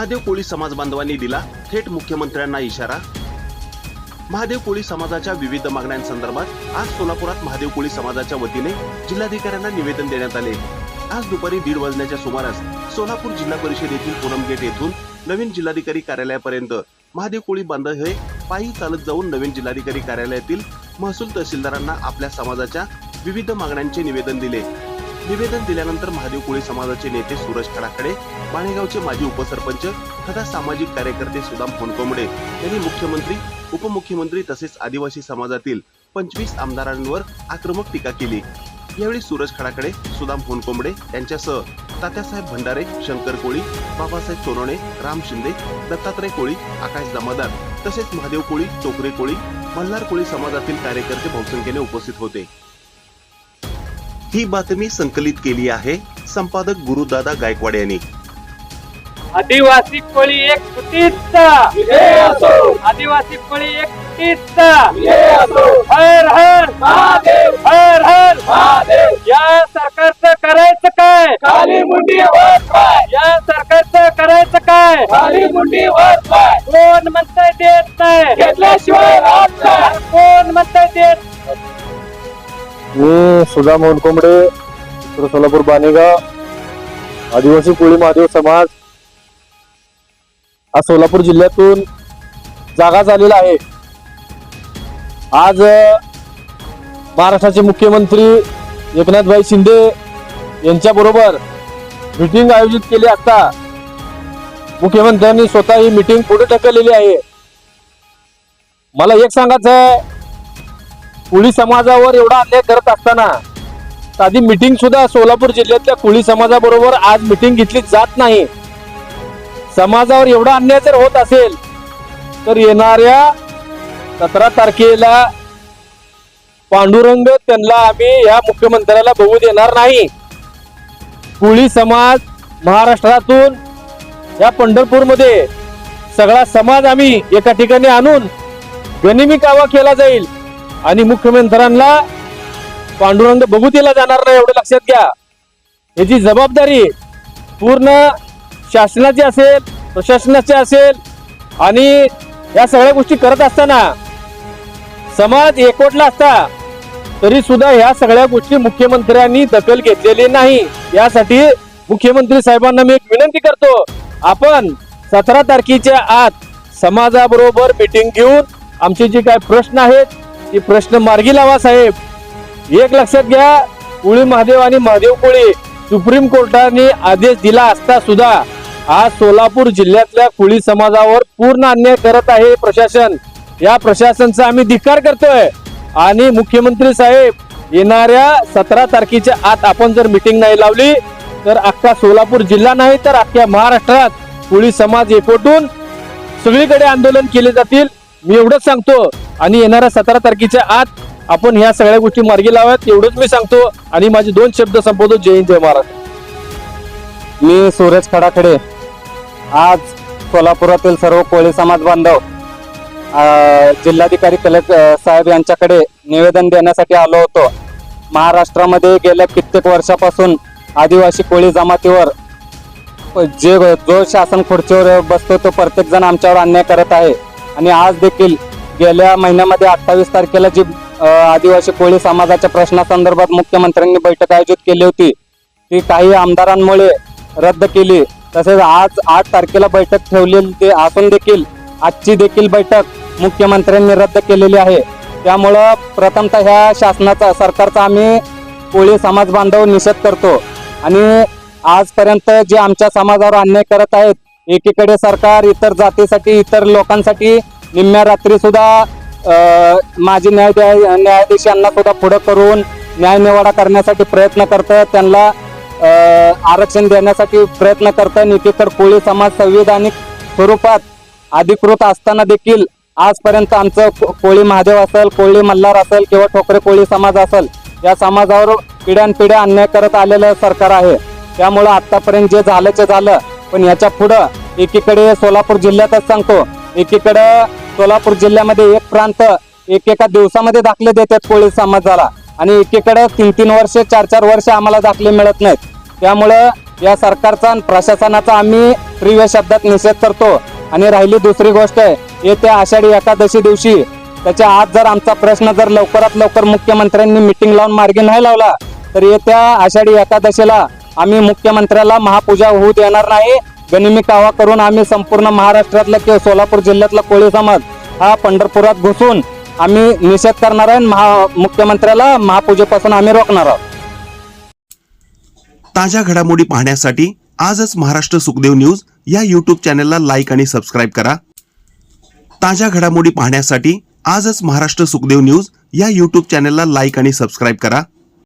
महादेव कोळी समाज बांधवांनी दिला थेट मुख्यमंत्र्यांना इशारा. महादेव कोळी समाजाच्या विविध मागण्यांसंदर्भात आज सोलापुरात महादेव कोळी समाजाच्या वतीने जिल्हाधिकाऱ्यांना निवेदन देण्यात आले. आज दुपारी दीड वाजण्याच्या सुमारास सोलापूर जिल्हा परिषद येथील गेट येथून नवीन जिल्हाधिकारी कार्यालयापर्यंत महादेव कोळी बांधव हे पायी चालत जाऊन नवीन जिल्हाधिकारी कार्यालयातील महसूल तहसीलदारांना आपल्या समाजाच्या विविध मागण्यांचे निवेदन दिले. निवेदन दिल्यानंतर महादेव कोळी समाजाचे नेते सूरज खडाखडे माणेगावचे माजी उपसरपंच तथा सामाजिक कार्यकर्ते सुदाम होनकोंबडे यांनी मुख्यमंत्री उपमुख्यमंत्री तसेच आदिवासी समाजातील पंचवीस आमदारांवर आक्रमक टीका केली. यावेळी सूरज खडाकडे सुदाम होनकोंबडे यांच्यासह तात्यासाहेब भंडारे शंकर कोळी बाबासाहेब सोनवणे राम शिंदे दत्तात्रय कोळी आकाश जमादार तसेच महादेव कोळी टोकरे कोळी मल्हार कोळी समाजातील कार्यकर्ते बहुसंख्येने उपस्थित होते. ही बातमी संकलित केली आहे संपादक गुरुदादा गायकवाड यांनी. आदिवासी कोळी एक आदिवासी कोळी एक हर हर. हर हर. या सरकारचं करायचं काय? खाली मुंडी वर पाय या सरकारचं करायचं काय? खाली मुंडी वर पाय कोण म्हणताय देत नाही. घेतल्याशिवाय मी सुधा मोनकोंबडे सोलापूर बाणेगाव आदिवासी कोळी महादेव समाज. हा सोलापूर जिल्ह्यातून जागा झालेला आहे. आज महाराष्ट्राचे मुख्यमंत्री एकनाथभाई शिंदे यांच्या बरोबर मिटिंग आयोजित केली असता मुख्यमंत्र्यांनी स्वतः ही मिटिंग पुढे ढकललेली आहे. मला एक सांगायचं आहे कुळी समाजावर एवढा अन्याय करत असताना साधी मिटिंग सुद्धा सोलापूर जिल्ह्यातल्या कुळी समाजाबरोबर आज मिटिंग घेतली जात नाही. समाजावर एवढा अन्याय जर होत असेल तर येणाऱ्या सतरा तारखेला पांडुरंग त्यांना आम्ही या मुख्यमंत्र्याला बघू देणार नाही. कुळी समाज महाराष्ट्रातून या पंढरपूरमध्ये सगळा समाज आम्ही एका ठिकाणी आणून गनिमी कावा केला जाईल. आणि मुख्यमंत्र्यांना पांडुरंग बघू दिला जाणार नाही एवढं लक्षात घ्या. याची जबाबदारी पूर्ण शासनाची असेल प्रशासनाची असेल आणि या सगळ्या गोष्टी करत असताना समाज एकवटला असता तरी सुद्धा ह्या सगळ्या गोष्टी मुख्यमंत्र्यांनी दखल घेतलेली नाही. यासाठी मुख्यमंत्री साहेबांना मी एक विनंती करतो आपण सतरा तारखेच्या आत समाजाबरोबर मिटिंग घेऊन आमचे जे काय प्रश्न आहेत ते प्रश्न मार्गी लावा साहेब. एक लक्षात घ्या कुळी महादेव आणि महादेव कोळी सुप्रीम कोर्टाने आदेश दिला असता सुद्धा आज सोलापूर जिल्ह्यातल्या कुळी समाजावर पूर्ण अन्याय करत आहे प्रशासन. या प्रशासनचा आम्ही धिक्कार करतोय. आणि मुख्यमंत्री साहेब येणाऱ्या सतरा तारखेच्या आत आपण जर मिटिंग नाही लावली तर अख्खा सोलापूर जिल्हा नाही तर अख्ख्या महाराष्ट्रात कुळी समाज एकवटून सगळीकडे आंदोलन केले जातील. मी एवढंच सांगतो. आणि येणाऱ्या सतरा तारखेच्या आत आपण ह्या सगळ्या गोष्टी मार्गी लाव्यात एवढंच मी सांगतो आणि माझे दोन शब्द संपवतो. जय हिंद जय महाराष्ट्र. मी सूरज खडाखडे आज सोलापुरातील सर्व कोळी समाज बांधव जिल्हाधिकारी कलेक्टर साहेब यांच्याकडे निवेदन देण्यासाठी आलो होतो. महाराष्ट्रामध्ये गेल्या कित्येक वर्षापासून आदिवासी कोळी जमातीवर जे जो शासन खुर्चीवर बसतो तो प्रत्येकजण आमच्यावर अन्याय करत आहे. आणि आज देखील गेल्या महिन्यामध्ये अठ्ठावीस तारखेला जी आदिवासी कोळी समाजाच्या प्रश्नासंदर्भात मुख्यमंत्र्यांनी बैठक आयोजित केली होती ती काही आमदारांमुळे रद्द केली. तसेच आज आठ तारखेला बैठक ठेवलेली ते असून देखील आजची देखील बैठक मुख्यमंत्र्यांनी रद्द केलेली आहे. त्यामुळं प्रथमतः ह्या शासनाचा सरकारचा आम्ही कोळी समाज बांधव निषेध करतो. आणि आजपर्यंत जे आमच्या समाजावर अन्याय करत आहेत एकीकडे सरकार इतर जातीसाठी इतर लोकांसाठी निम्म्या रात्री सुद्धा माजी न्याय न्यायाधीश यांना सुद्धा पुढे करून न्यायनिवाडा करण्यासाठी प्रयत्न करतं त्यांना आरक्षण देण्यासाठी प्रयत्न करतं एकीकडे कोळी समाज संविधानिक स्वरूपात अधिकृत असताना देखील आजपर्यंत आमचं कोळी महादेव असेल कोळी मल्हार असेल किंवा ठोकरे कोळी समाज असेल या समाजावर पिढ्यानपिढ्या अन्याय करत आलेलं सरकार आहे. त्यामुळं आतापर्यंत जे झालं ते झालं. पण याच्या पुढं एकीकडे सोलापूर जिल्ह्यातच सांगतो एकीकडं सोलापूर जिल्ह्यामध्ये एक प्रांत एकेका दिवसामध्ये दाखले देतात कोळी समाजाला. आणि एकीकडं तीन तीन वर्ष चार चार वर्ष आम्हाला दाखले मिळत नाहीत. त्यामुळं या सरकारचा आणि प्रशासनाचा आम्ही तीव्र शब्दात निषेध करतो. आणि राहिली दुसरी गोष्ट आहे येत्या आषाढी एकादशी दिवशी त्याच्या आज जर आमचा प्रश्न जर लवकरात लवकर मुख्यमंत्र्यांनी मिटिंग लावून मार्गी नाही लावला तर येत्या आषाढी एकादशीला आम्ही मुख्यमंत्र्याला महापूजा होऊ देणार नाही. गनिमी कावा करून आम्ही संपूर्ण महाराष्ट्रातला किंवा सोलापूर जिल्ह्यातला कोळी समाज हा पंढरपुरात घुसून आम्ही निषेध करणार आहे महा मुख्यमंत्र्याला महापूजेपासून आम्ही रोखणार आहोत. ताज्या घडामोडी पाहण्यासाठी आजच महाराष्ट्र सुखदेव न्यूज या यूट्यूब चॅनलला लाईक आणि सबस्क्राईब करा. ताज्या घडामोडी पाहण्यासाठी आजच महाराष्ट्र सुखदेव न्यूज या यूट्यूब चॅनलला लाईक आणि सबस्क्राईब करा.